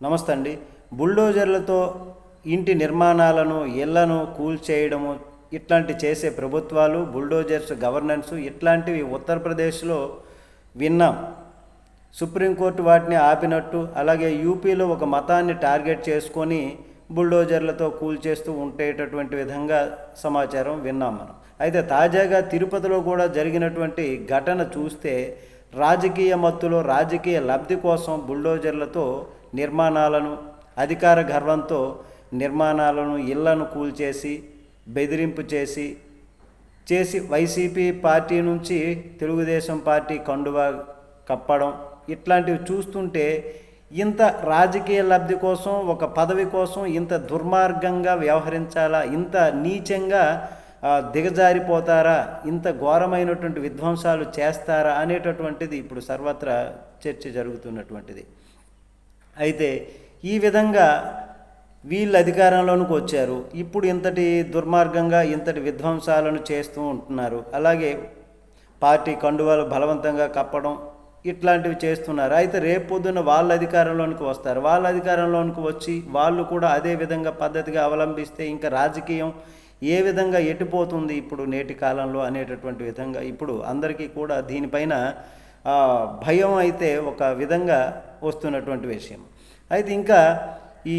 నమస్తే అండి. బుల్డోజర్లతో ఇంటి నిర్మాణాలను ఇళ్ళను కూల్చేయడము ఇట్లాంటి చేసే ప్రభుత్వాలు బుల్డోజర్స్ గవర్నెన్స్ ఇట్లాంటివి ఉత్తరప్రదేశ్లో విన్నాం. సుప్రీంకోర్టు వాటిని ఆపినట్టు అలాగే యూపీలో ఒక మతాన్ని టార్గెట్ చేసుకొని బుల్డోజర్లతో కూల్చేస్తూ ఉండేటటువంటి విధంగా సమాచారం విన్నాం మనం. అయితే తాజాగా తిరుపతిలో కూడా జరిగినటువంటి ఘటన చూస్తే రాజకీయ మత్తులో రాజకీయ లబ్ధి కోసం బుల్డోజర్లతో నిర్మాణాలను అధికార గర్వంతో నిర్మాణాలను ఇళ్ళను కూల్చేసి బెదిరింపు చేసి చేసి వైసీపీ పార్టీ నుంచి తెలుగుదేశం పార్టీ కండువా కప్పడం ఇట్లాంటివి చూస్తుంటే ఇంత రాజకీయ లబ్ధి కోసం ఒక పదవి కోసం ఇంత దుర్మార్గంగా వ్యవహరించాలా ఇంత నీచంగా దిగజారిపోతారా ఇంత ఘోరమైనటువంటి విధ్వంసాలు చేస్తారా అనేటటువంటిది ఇప్పుడు సర్వత్రా చర్చ జరుగుతున్నటువంటిది. అయితే ఈ విధంగా వీళ్ళు అధికారంలోనికి వచ్చారు. ఇప్పుడు ఇంతటి దుర్మార్గంగా ఇంతటి విధ్వంసాలను చేస్తూ ఉంటున్నారు. అలాగే పార్టీ కండువాలు బలవంతంగా కప్పడం ఇట్లాంటివి చేస్తున్నారు. అయితే రేపు పొద్దున్న వాళ్ళ అధికారంలోనికి వస్తారు. వాళ్ళ అధికారంలోనికి వచ్చి వాళ్ళు కూడా అదే విధంగా పద్ధతిగా అవలంబిస్తే ఇంకా రాజకీయం ఏ విధంగా ఎటుపోతుంది ఇప్పుడు నేటి కాలంలో అనేటటువంటి విధంగా ఇప్పుడు అందరికీ కూడా దీనిపైన భయం అయితే ఒక విధంగా వస్తున్నటువంటి విషయం. అయితే ఇంకా ఈ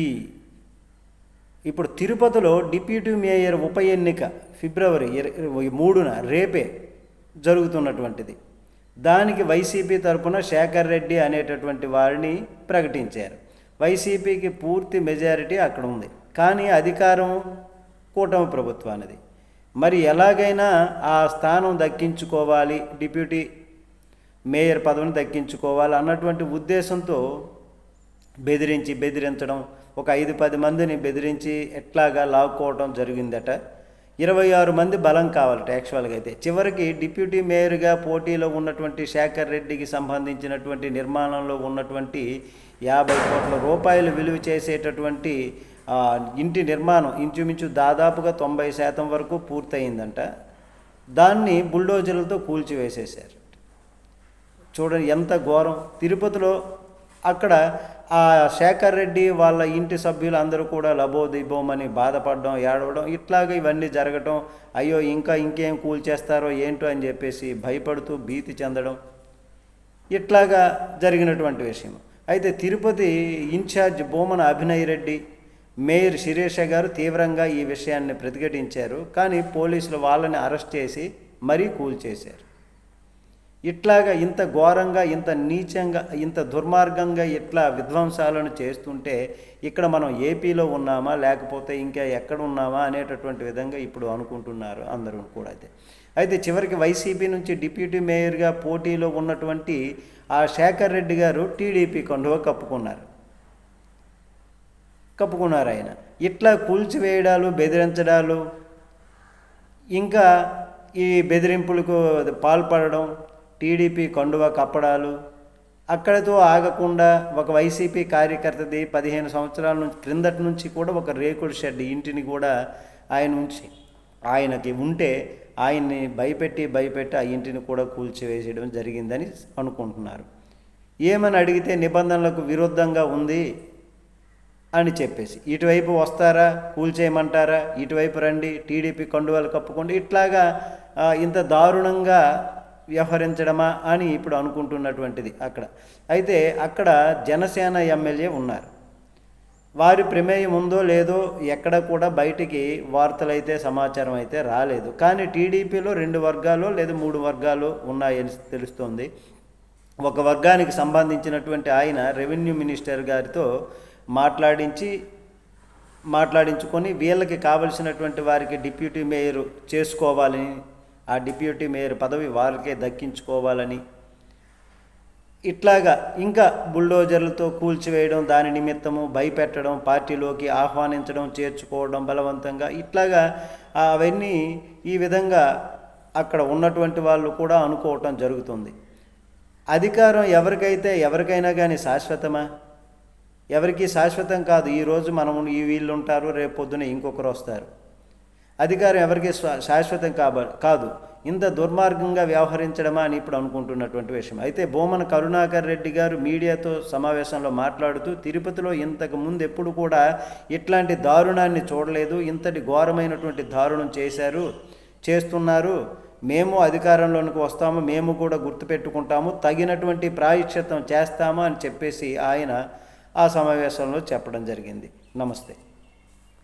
ఇప్పుడు తిరుపతిలో డిప్యూటీ మేయర్ ఉప ఎన్నిక ఫిబ్రవరి ఇరవై మూడున రేపే జరుగుతున్నటువంటిది. దానికి వైసీపీ తరపున శేఖర్ రెడ్డి అనేటటువంటి వారిని ప్రకటించారు. వైసీపీకి పూర్తి మెజారిటీ అక్కడ ఉంది. కానీ అధికారం కూటమి ప్రభుత్వానిది. మరి ఎలాగైనా ఆ స్థానం దక్కించుకోవాలి డిప్యూటీ మేయర్ పదవిని దక్కించుకోవాలి అన్నటువంటి ఉద్దేశంతో బెదిరించి బెదిరించడం ఒక ఐదు పది మందిని బెదిరించి ఎట్లాగా లాక్కోవడం జరిగిందట. ఇరవై ఆరు మంది బలం కావాలట యాక్చువల్గా అయితే. చివరికి డిప్యూటీ మేయర్గా పోటీలో ఉన్నటువంటి శేఖర్ రెడ్డికి సంబంధించినటువంటి నిర్మాణంలో ఉన్నటువంటి యాభై కోట్ల రూపాయలు విలువ చేసేటటువంటి ఇంటి నిర్మాణం ఇంచుమించు దాదాపుగా తొంభై శాతం వరకు పూర్తయిందంట. దాన్ని బుల్డోజర్లతో కూల్చివేసేశారు. చూడండి ఎంత ఘోరం. తిరుపతిలో అక్కడ ఆ శేఖర్ రెడ్డి వాళ్ళ ఇంటి సభ్యులు అందరూ కూడా లబోదిబోమని బాధపడడం ఏడవడం ఇట్లాగా ఇవన్నీ జరగటం అయ్యో ఇంకా ఇంకేం కూల్ చేస్తారో ఏంటో అని చెప్పేసి భయపడుతూ భీతి చెందడం ఇట్లాగా జరిగినటువంటి విషయం. అయితే తిరుపతి ఇన్ఛార్జ్ బోమన అభినయ్ రెడ్డి మేయర్ శిరీష గారు తీవ్రంగా ఈ విషయాన్ని ప్రతిఘటించారు. కానీ పోలీసులు వాళ్ళని అరెస్ట్ చేసి మరీ కూల్చేశారు ఇట్లాగా ఇంత ఘోరంగా ఇంత నీచంగా ఇంత దుర్మార్గంగా ఇట్లా విధ్వంసాలను చేస్తుంటే ఇక్కడ మనం ఏపీలో ఉన్నామా లేకపోతే ఇంకా ఎక్కడ ఉన్నామా అనేటటువంటి విధంగా ఇప్పుడు అనుకుంటున్నారు అందరూ కూడా అయితే. అయితే చివరికి వైసీపీ నుంచి డిప్యూటీ మేయర్గా పోటీలో ఉన్నటువంటి ఆ శేఖర్ రెడ్డి గారు టీడీపీ కండువ కప్పుకున్నారు. కప్పుకున్నారు ఆయన. ఇట్లా కూల్చివేయడాలు బెదిరించడాలు ఇంకా ఈ బెదిరింపులకు పాల్పడడం టీడీపీ కండువ కప్పడాలు. అక్కడితో ఆగకుండా ఒక వైసీపీ కార్యకర్తది పదిహేను సంవత్సరాల నుంచి క్రిందటి నుంచి కూడా ఒక రేకుడు షెడ్ ఇంటిని కూడా ఆయన ఉంచి ఆయనకి ఉంటే ఆయన్ని భయపెట్టి భయపెట్టి ఆ ఇంటిని కూడా కూల్చివేసేయడం జరిగిందని అనుకుంటున్నారు. ఏమని అడిగితే నిబంధనలకు విరుద్ధంగా ఉంది అని చెప్పేసి ఇటువైపు వస్తారా కూల్చేయమంటారా ఇటువైపు రండి టీడీపీ కండువాలు కప్పుకోండి ఇట్లాగా ఇంత దారుణంగా వ్యవహరించడమా అని ఇప్పుడు అనుకుంటున్నటువంటిది అక్కడ. అయితే అక్కడ జనసేన ఎమ్మెల్యే ఉన్నారు. వారి ప్రమేయం ఉందో లేదో ఎక్కడ కూడా బయటికి వార్తలైతే సమాచారం అయితే రాలేదు. కానీ టీడీపీలో రెండు వర్గాలు లేదా మూడు వర్గాలు ఉన్నాయని తెలుస్తోంది. ఒక వర్గానికి సంబంధించినటువంటి ఆయన రెవెన్యూ మినిస్టర్ గారితో మాట్లాడించి మాట్లాడించుకొని వీళ్ళకి కావలసినటువంటి వారికి డిప్యూటీ మేయర్ చేసుకోవాలని ఆ డిప్యూటీ మేయర్ పదవి వారికే దక్కించుకోవాలని. ఇట్లాగా ఇంకా బుల్డోజర్లతో కూల్చివేయడం దాని నిమిత్తము భయపెట్టడం పార్టీలోకి ఆహ్వానించడం చేర్చుకోవడం బలవంతంగా ఇట్లాగా అవన్నీ ఈ విధంగా అక్కడ ఉన్నటువంటి వాళ్ళు కూడా అనుకోవటం జరుగుతుంది. అధికారం ఎవరికైతే ఎవరికైనా కానీ శాశ్వతమా? ఎవరికి శాశ్వతం కాదు. ఈరోజు మనము ఈ వీళ్ళు ఉంటారు రేపు పొద్దున ఇంకొకరు వస్తారు. అధికారం ఎవరికి శా- శాశ్వతం కాబ కాదు. ఇంత దుర్మార్గంగా వ్యవహరించడమా అని ఇప్పుడు అనుకుంటున్నటువంటి విషయం. అయితే బోమన కరుణాకర్ రెడ్డి గారు మీడియాతో సమావేశంలో మాట్లాడుతూ తిరుపతిలో ఇంతకు ముందు ఎప్పుడు కూడా ఇట్లాంటి దారుణాన్ని చూడలేదు. ఇంతటి ఘోరమైనటువంటి దారుణం చేశారు చేస్తున్నారు. మేము అధికారంలోనికి వస్తాము మేము కూడా గుర్తుపెట్టుకుంటాము తగినటువంటి ప్రాయశ్చిత్తం చేస్తాము అని చెప్పేసి ఆయన ఆ సమావేశంలో చెప్పడం జరిగింది. నమస్తే.